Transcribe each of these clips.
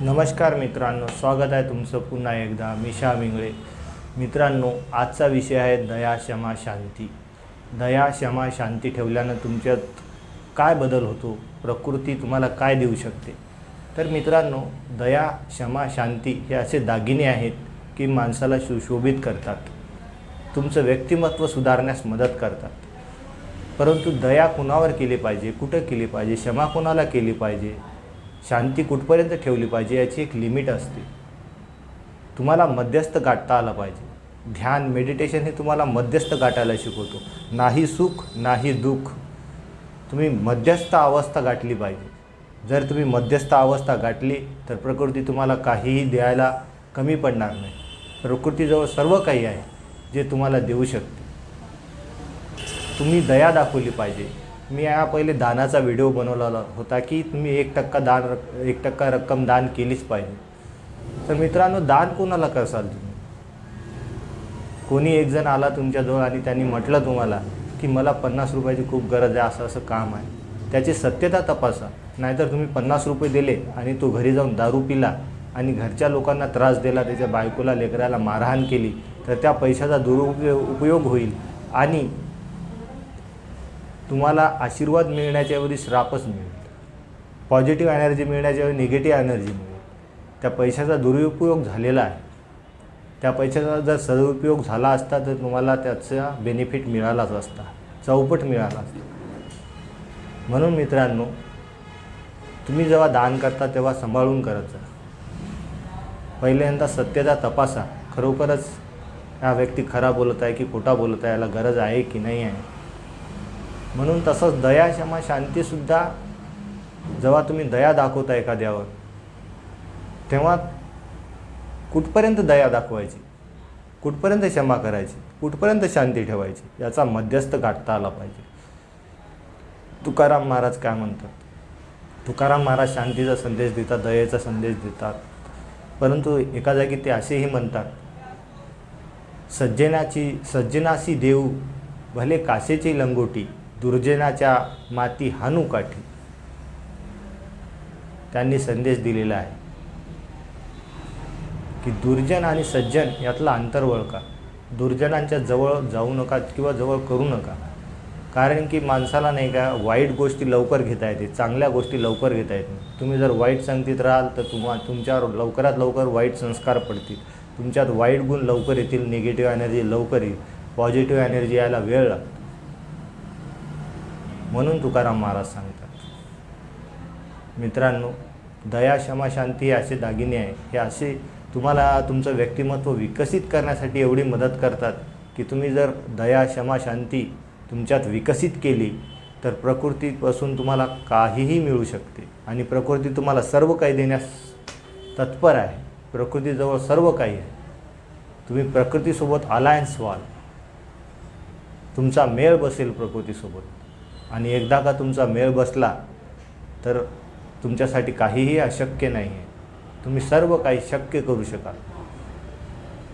नमस्कार मित्रांनो स्वागत आहे तुमचं पुन्हा एकदा मिशा मिंगळे. मित्रांनो आजचा विषय आहे दया क्षमा शांती. दया क्षमा शांती ठेवल्यानं तुमच्यात काय बदल होतो? प्रकृती तुम्हाला काय देऊ शकते? तर मित्रांनो दया क्षमा शांती हे असे दागिने आहेत की माणसाला सुशोभित करतात. तुमचं व्यक्तिमत्व सुधारण्यास मदत करतात. परंतु दया कुणावर केली पाहिजे? कुठं केली पाहिजे? क्षमा कोणाला केली पाहिजे? शांती कुठपर्यंत ठेवली पाहिजे याची एक लिमिट असते. तुम्हाला मध्यस्थ गाठता आलं पाहिजे. ध्यान मेडिटेशन हे तुम्हाला मध्यस्थ गाठायला शिकवतो. नाही सुख नाही दुःख. तुम्ही मध्यस्थ अवस्था गाठली पाहिजे. जर तुम्ही मध्यस्थ अवस्था गाठली तर प्रकृती तुम्हाला काहीही द्यायला कमी पडणार नाही. प्रकृतीजवळ सर्व काही आहे जे तुम्हाला देऊ शकते. तुम्ही दया दाखवली पाहिजे. मी या पहिले दानाचा व्हिडिओ बनवलेला होता की तुम्ही एक टक्का दान रक् एक टक्का रक्कम दान केलीच पाहिजे. तर मित्रांनो दान कोणाला करसाल तुम्ही? कोणी एक जण आला तुमच्याजवळ आणि त्यांनी म्हटलं तुम्हाला की मला पन्नास रुपयाची खूप गरज आहे असं असं काम आहे. त्याची सत्यता तपासा. नाहीतर तुम्ही पन्नास रुपये दिले आणि तो घरी जाऊन दारू पिला आणि घरच्या लोकांना त्रास दिला त्याच्या बायकोला लेकराला मारहाण केली तर त्या पैशाचा दुरुपयोग उपयोग होईल. आणि तुम्हाला आशीर्वाद मिळण्याच्याऐवजी श्रापच मिळेल. पॉझिटिव्ह एनर्जी मिळण्याच्या ऐवजी निगेटिव्ह एनर्जी मिळेल. त्या पैशाचा दुरुपयोग झालेला आहे. त्या पैशाचा जर सदुपयोग झाला असता तर तुम्हाला त्याचा बेनिफिट मिळालाच असता. चौपट मिळाला असता. म्हणून मित्रांनो तुम्ही जेव्हा दान करता तेव्हा सांभाळून करत जा. पहिल्यांदा सत्यता तपासा. खरोखरच हा व्यक्ती खरा बोलत आहे की खोटा बोलत आहे याला गरज आहे की नाही आहे? म्हणून तसंच दया क्षमा शांतीसुद्धा जेव्हा तुम्ही दया दाखवता एखाद्यावर तेव्हा कुठपर्यंत दया दाखवायची? कुठपर्यंत क्षमा करायची? कुठपर्यंत शांती ठेवायची? याचा मध्यस्थ गाठता आला पाहिजे. तुकाराम महाराज काय म्हणतात? तुकाराम महाराज शांतीचा संदेश देतात दयेचा संदेश देतात. परंतु एका जागी ते असेही म्हणतात सज्जनाची सज्जनाशी देऊ भले कासेची लंगोटी दुर्जनाच्या माती हानू काठी. त्यांनी संदेश दिलेला आहे. की दुर्जन आणि सज्जन यातला अंतर ओळखा. दुर्जनांच्या जवळ जाऊ नका किंवा जवळ करू नका. कारण की माणसाला नाही का वाईट गोष्टी लवकर घेता येते चांगल्या गोष्टी लवकर घेता येत नाही. तुम्ही जर वाईट संगतीत राहाल तर तुम्हा तुमच्यावर लवकरात लवकर वाईट संस्कार पडतील. तुमच्यात वाईट गुण लवकर येतील निगेटिव्ह एनर्जी लवकर येईल. पॉझिटिव्ह एनर्जी यायला वेळ लागतो. म्हणून तुकाराम महाराज सांगतात. मित्रांनो दया क्षमा शांती असे दागिने आहे हे असे तुम्हाला तुमचं व्यक्तिमत्व विकसित करण्यासाठी एवढी मदत करतात की तुम्ही जर दया क्षमा शांती तुमच्यात विकसित केली तर प्रकृतीपासून तुम्हाला काहीही मिळू शकते. आणि प्रकृती तुम्हाला सर्व काही देण्यास तत्पर आहे. प्रकृतीजवळ सर्व काही आहे. तुम्ही प्रकृतीसोबत अलायन्स व्हाल. तुमचा मेळ बसेल प्रकृतीसोबत. आणि एकदा का तुमचा मेळ बसला तर तुमच्यासाठी काहीही अशक्य नाही आहे तुम्ही सर्व काही शक्य करू शकाल.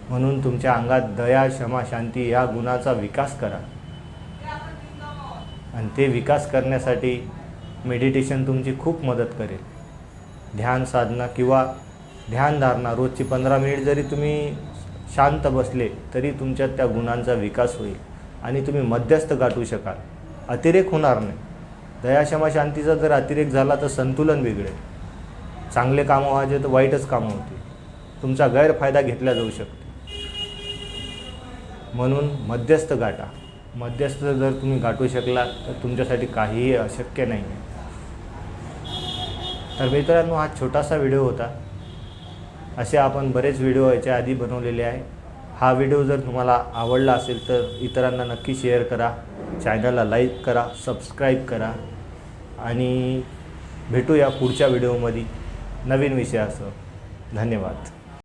म्हणून तुमच्या अंगात दया क्षमा शांती या गुणाचा विकास करा. आणि ते विकास करण्यासाठी मेडिटेशन तुमची खूप मदत करेल. ध्यान साधना किंवा ध्यानधारणा रोजची पंधरा मिनिट जरी तुम्ही शांत बसले तरी तुमच्यात त्या गुणांचा विकास होईल. आणि तुम्ही मध्यस्थ गाठू शकाल. अतिरेक होणार नाही. दया क्षमा शांतीचा जर अतिरेक झाला तर संतुलन बिघडेल. चांगले कामं व्हायचे तर वाईटच कामं होती तुमचा गैरफायदा घेतला जाऊ शकतो. म्हणून मध्यस्थ गाठा. मध्यस्थ जर तुम्ही गाठू शकला तर तुमच्यासाठी काहीही अशक्य नाही आहे. तर मित्रांनो हा छोटासा व्हिडिओ होता. असे आपण बरेच व्हिडिओ याच्या आधी बनवलेले आहे. हा व्हिडिओ जर तुम्हाला आवडला असेल तर इतरांना नक्की शेअर करा. चॅनलला लाईक करा सबस्क्राईब करा. आणि भेटूया पुढच्या व्हिडिओमध्ये नवीन विषयासह. धन्यवाद.